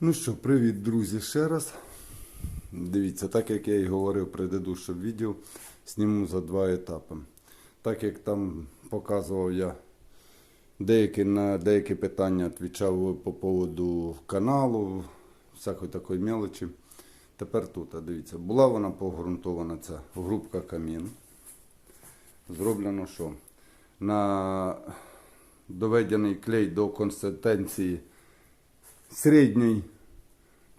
Ну що, привіт, друзі, ще раз. Дивіться, так як я і говорив в предыдущому відео, зніму за два етапи. Так як там показував я деякі, на деякі питання відповідав по поводу каналу, всякої такої мелочі. Тепер тут, дивіться, була вона погрунтована ця грубка камін. Зроблено що? На доведений клей до консистенції середньої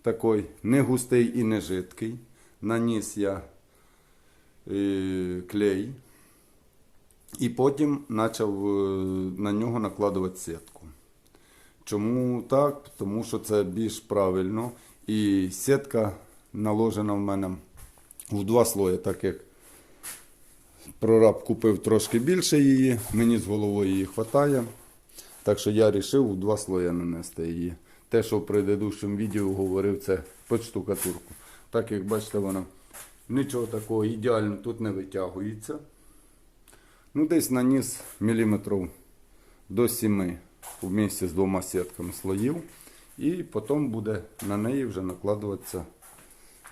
такий, не густий і не жидкий. Наніс я е, клей. І потім почав е, на нього накладувати сітку. Чому так? Тому що це більш правильно. І сітка наложена в мене в два слої, так як прораб купив трошки більше її, мені з головою її вистачає. Так що я вирішив у два слої нанести її. Те, що в предыдущому відео говорив, це під штукатурку. Так як бачите, вона нічого такого ідеально тут не витягується. Ну, десь наніс міліметрів до 7 вместе з двома сітками слоїв. І потім буде на неї вже накладуватися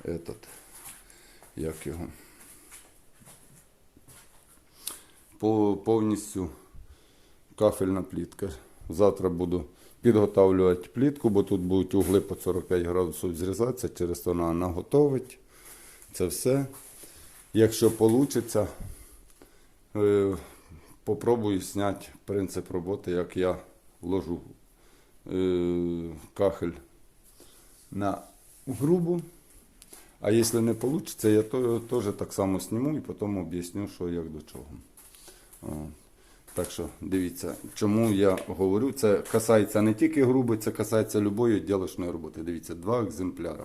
этот, як його, по, повністю кафельна плітка. Завтра буду підготавлювати плітку, бо тут будуть угли по 45 градусів зрізатися, через то вона наготовить. Це все. Якщо вийде, попробую зняти принцип роботи, як я ложу е, кахель на грубу. А якщо не вийде, я теж так само зніму і потім об'ясню, що як до чого. Так що дивіться, чому я говорю, це касається не тільки груби, це касається любої ділочної роботи. Дивіться, два екземпляри.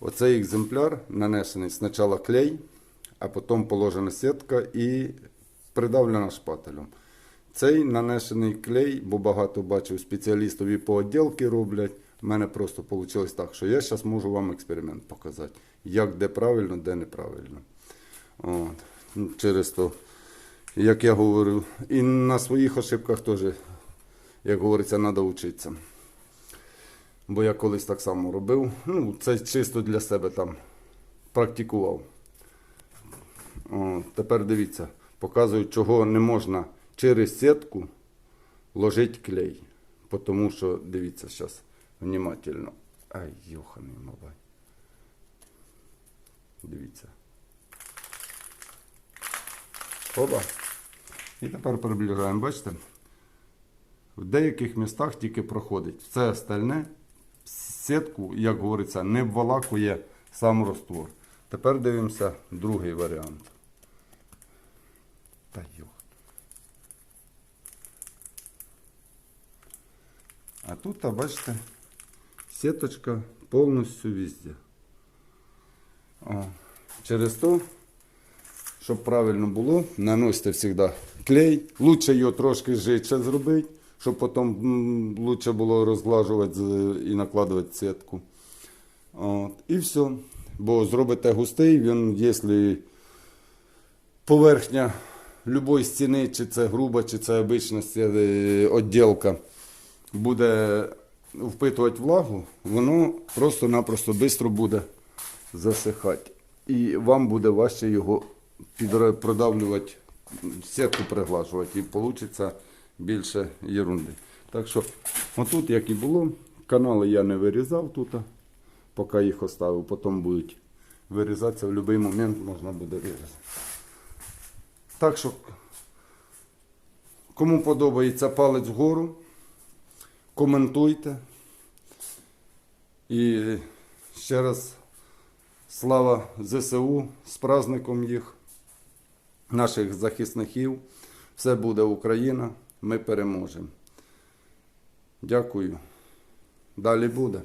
Оцей екземпляр нанесений спочатку клей, а потім положена сітка і придавлена шпателем. Цей нанесений клей, бо багато бачив спеціалістів і по відділки роблять. У мене просто вийшло так, що я зараз можу вам експеримент показати, як де правильно, де неправильно. От. Через то, як я говорю, і на своїх ошибках теж, як говориться, треба вчитися. Бо я колись так само робив. Ну, це чисто для себе там практикував. О, тепер дивіться, показую, чого не можна через сітку ложити клей. Тому що, дивіться, зараз внимательно. Ай, йоханий мабай. Дивіться. Оба. І тепер приближаємо, бачите? В деяких містах тільки проходить. Все остальне, сітку, як говориться, не ввалакує сам роствор. Тепер дивимося другий варіант. Та йох. А тут, а бачите, сіточка повністю везде. О. Через то, щоб правильно було, наносите завжди клей. Лучше його трошки жидше зробити, щоб потім лучше було розглажувати і накладувати сітку. От. І все. Бо зробите густий, він, якщо поверхня любої стіни, чи це груба, чи це обична відділка, буде впитувати влагу, воно просто-напросто швидко буде засихати. І вам буде важче його продавлювати, сітку приглажувати, і вийде більше ерунди. Так що, отут, як і було, канали я не вирізав тут, поки їх оставив, потім будуть вирізатися в будь-який момент можна буде вирізати. Так що, кому подобається палець вгору, коментуйте. І ще раз слава ЗСУ з праздником їх, наших захисників. Все буде Україна, ми переможемо. Дякую. Далі буде.